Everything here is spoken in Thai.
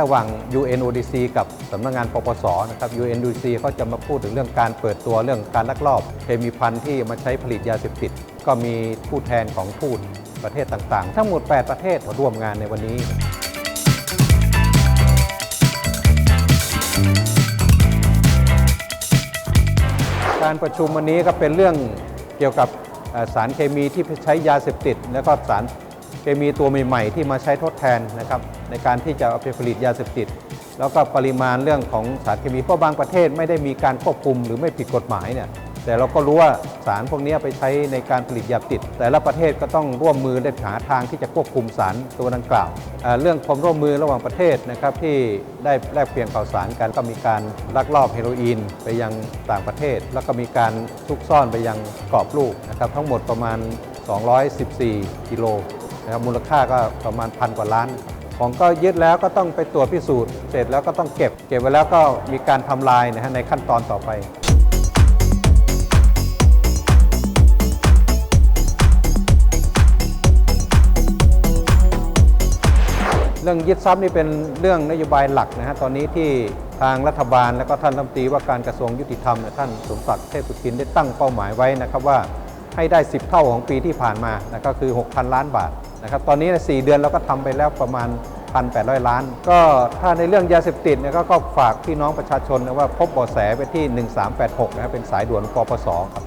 ระหว่าง UNODC กับสำนักงานปปสนะครับ UNODC เขาจะมาพูดถึงเรื่องการเปิดตัวเรื่องการลักลอบเคมีพันธุ์ที่มาใช้ผลิตยาเสพติด ก็มีผู้แทนของทูตประเทศต่างๆ ทั้งหมด 8 ประเทศมาร่วมงานในวันนี้การประชุมวันนี้ก็เป็นเรื่องเกี่ยวกับสารเคมีที่ใช้ยาเสพติด แล้วก็สาร เคมีตัวใหม่ๆที่มาใช้ทดแทนนะครับในการที่จะเอาไปผลิตยาเสพติด แล้วก็ปริมาณเรื่องของสารเคมีเพราะบางประเทศไม่ได้มีการควบคุมหรือไม่ผิดกฎหมายเนี่ยแต่เราก็รู้ว่าสารพวกนี้ไปใช้ในการผลิตยาติด แต่ละประเทศก็ต้องร่วมมือและหาทางที่จะควบคุมสารตัวดังกล่าวเอ่อเรื่องความร่วมมือระหว่างประเทศนะครับที่ได้แลกเปลี่ยนข่าวสารกันก็มีการลักลอบเฮโรอีนไปยังต่างประเทศ แล้วก็มีการซุกซ่อนไปยังกรอบลูกนะครับทั้งหมดประมาณ 214 กิโล นะครับมูลค่าก็ประมาณพันกว่าล้าน ของก็ยึดแล้วก็ต้องไปตรวจพิสูจน์เสร็จแล้วก็ต้องเก็บ เก็บไว้แล้วก็มีการทำลายนะฮะในขั้นตอนต่อไปเรื่องยึดทรัพย์นี่เป็นเรื่องนโยบายหลักนะฮะตอนนี้ที่ทางรัฐบาลและก็ท่านรัฐมนตรีว่าการกระทรวงยุติธรรมท่านสมศักดิ์เทพสุทินได้ตั้งเป้าหมายไว้นะครับว่า ให้ได้ 10 เท่าของปีที่ผ่านมานะก็คือ 6,000 ล้านบาทนะครับตอนนี้ใน4เดือนเราก็ทำไปแล้วประมาณ 1,800 ล้าน ก็ถ้าในเรื่องยาเสพติดเนี่ยก็ฝากพี่น้องประชาชนนะว่าพบเบาะแสไปที่ 1386นะครับเป็นสายด่วนปปสครับ